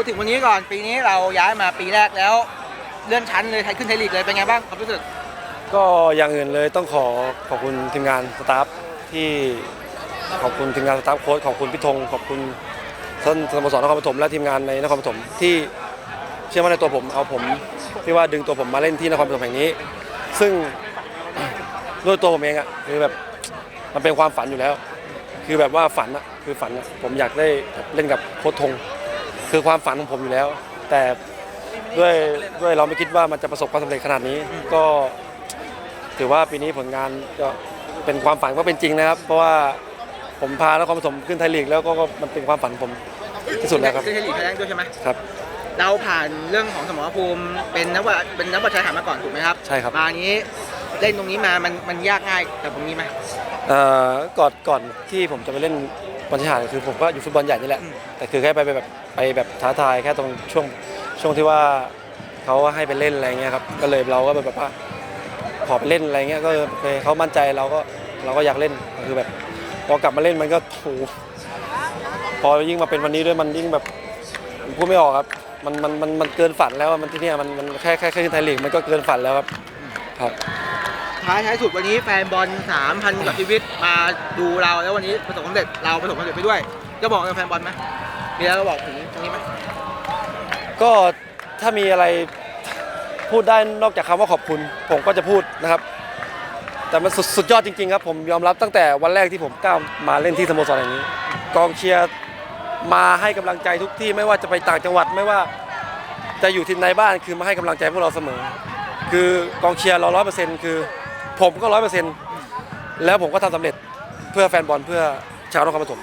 พูดถึงวันนี้ก่อนปีนี้เราย้ายมาปีแรกแล้วเลื่อนชั้นเลยไทยขึ้นไทยลีกเลยเป็นไงบ้างความรู้สึกก็อย่างอื่นเลยต้องขอขอบคุณทีมงานสตาฟที่ขอบคุณทีมงานสตาฟโค้ชขอบคุณพี่ธงขอบคุณท่านสโมสรนครปฐมและทีมงานในนครปฐมที่เชื่อมั่นในตัวผมเอาผมที่ว่าดึงตัวผมมาเล่นที่นครปฐมแห่งนี้ ซึ่งด้วยตัวผมเองอะคือแบบมันเป็นความฝันอยู่แล้ว คือแบบว่าฝันอะคือฝันอะผมอยากได้เล่นกับโค้ชธง คือความฝันของผมอยู่แล้ว แต่ด้วยด้วยเราไม่คิดว่ามันจะประสบความสำเร็จขนาดนี้ ก็ถือว่าปีนี้ผลงานก็เป็นความฝันก็เป็นจริงนะครับ เพราะว่าผมพานครปฐมขึ้นไทยลีกแล้วก็ก็มันเป็นความฝันผมที่สุดแล้วครับขึ้นไทยลีกครั้งแรกด้วยใช่ไหมครับ เราผ่านเรื่องของสมรภูมิเป็นนักว่าเป็นนักบอลชายหาดมาก่อนถูกไหมครับใช่ครับ มานี้เล่นตรงนี้มามันมันยากง่ายแต่ตรงนี้ไหมเอ่อก่อนก่อนที่ผมจะไปเล่น บอลชายหาดคือผมก็อยู่ฟุตบอลใหญ่นี่แหละอืมแต่คือแค่ไปไปแบบไปแบบท้าทายแค่ตรงช่วงช่วงที่ว่าเขาให้ไปเล่นอะไรเงี้ยครับ ก็เลยเราก็แบบว่าขอไปเล่นอะไรเงี้ยก็เลยเขามั่นใจเราก็เราก็อยากเล่นคือแบบพอกลับมาเล่นมันก็โหพอยิ่งมาเป็นวันนี้ด้วยมันยิ่งแบบผมพูดไม่ออกครับ มันมันมันมันเกินฝันแล้วอะมันที่เนี่ยมันมันแค่แค่แค่ขึ้นไทยลีกมันก็เกินฝันแล้วครับครับ ท้ายท้ายสุดวันนี้แฟนบอล3,000กว่าชีวิตมาดูเราแล้ววันนี้ประสบความสำเร็จเราประสบความสำเร็จไปด้วยจะบอกกับแฟนบอลไหมมีอะไรจะบอกถึงตรงนี้ไหมก็ถ้ามีอะไรพูดได้นอกจากคำว่าขอบคุณ ผมก็จะพูดนะครับ แต่มันสุดสุดยอดจริงๆครับ ผมยอมรับตั้งแต่วันแรกที่ผมก้าวมาเล่นที่สโมสรแห่งนี้ กองเชียร์มาให้กำลังใจทุกที่ไม่ว่าจะไปต่างจังหวัดไม่ว่าจะอยู่ที่ในบ้านคือมาให้กำลังใจพวกเราเสมอ คือกองเชียร์เราร้อยเปอร์เซ็นต์คือ ผมก็ร้อยเปอร์เซ็นต์แล้วผมก็ทำสำเร็จเพื่อแฟนบอลเพื่อชาวนครปฐม